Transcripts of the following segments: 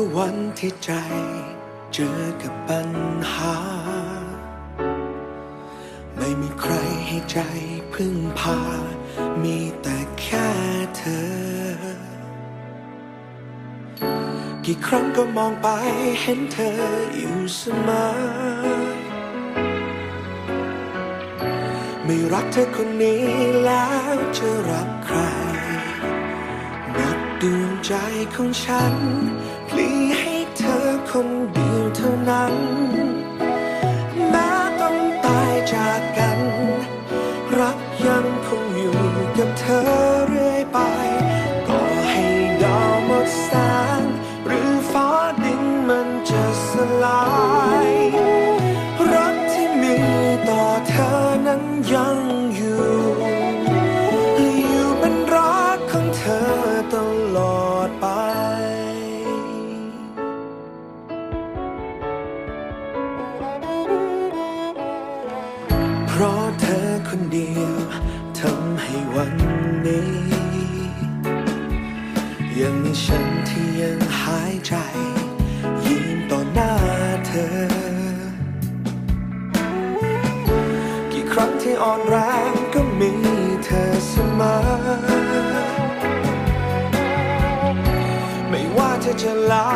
อวันที่ใจ เจอกับปัญหา ไม่มีใครให้ใจพึ่งพา มีแต่แค่เธอ กี่ครั้งก็มองไปเห็นเธออยู่เสมอ ไม่รักเธอคนนี้แล้วจะรักใครหมดดวงใจของฉัน พลีให้เธอคนเดียวเท่านั้น ราะเธอคนเดียวทำให้วันนี้ ยังมีฉันที่ยังหายใจยืนต่อหน้าเธอ กี่ครั้งที่อ่อนแรงก็มีเธอเสมอ ไม่ว่าเธอจะลา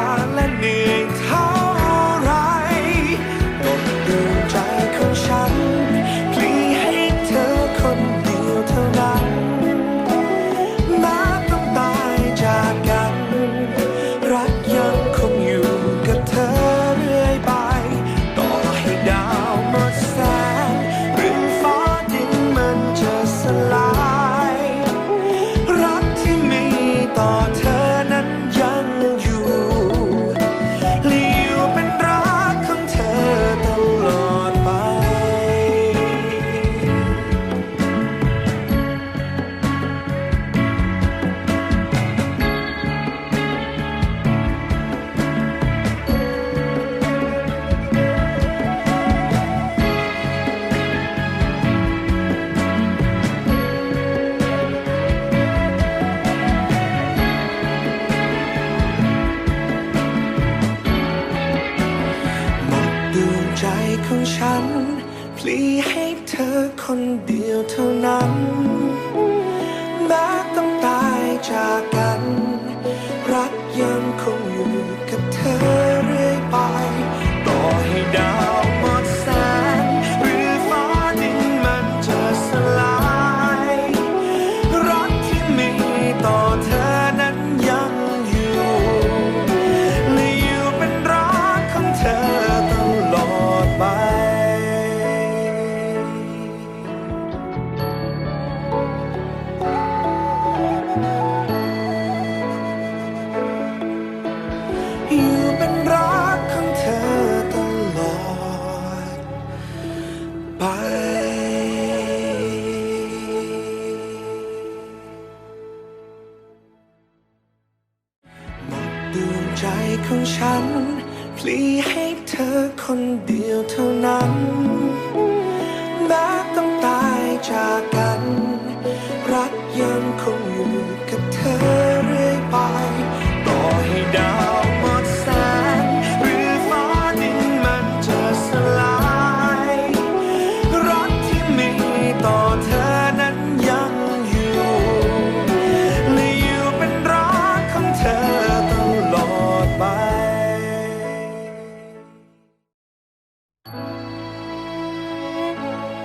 ของฉันพลีให้เธอคนเดียวเท่านั้น ใจของฉันพลีให้เธอคนเดียวเท่านั้น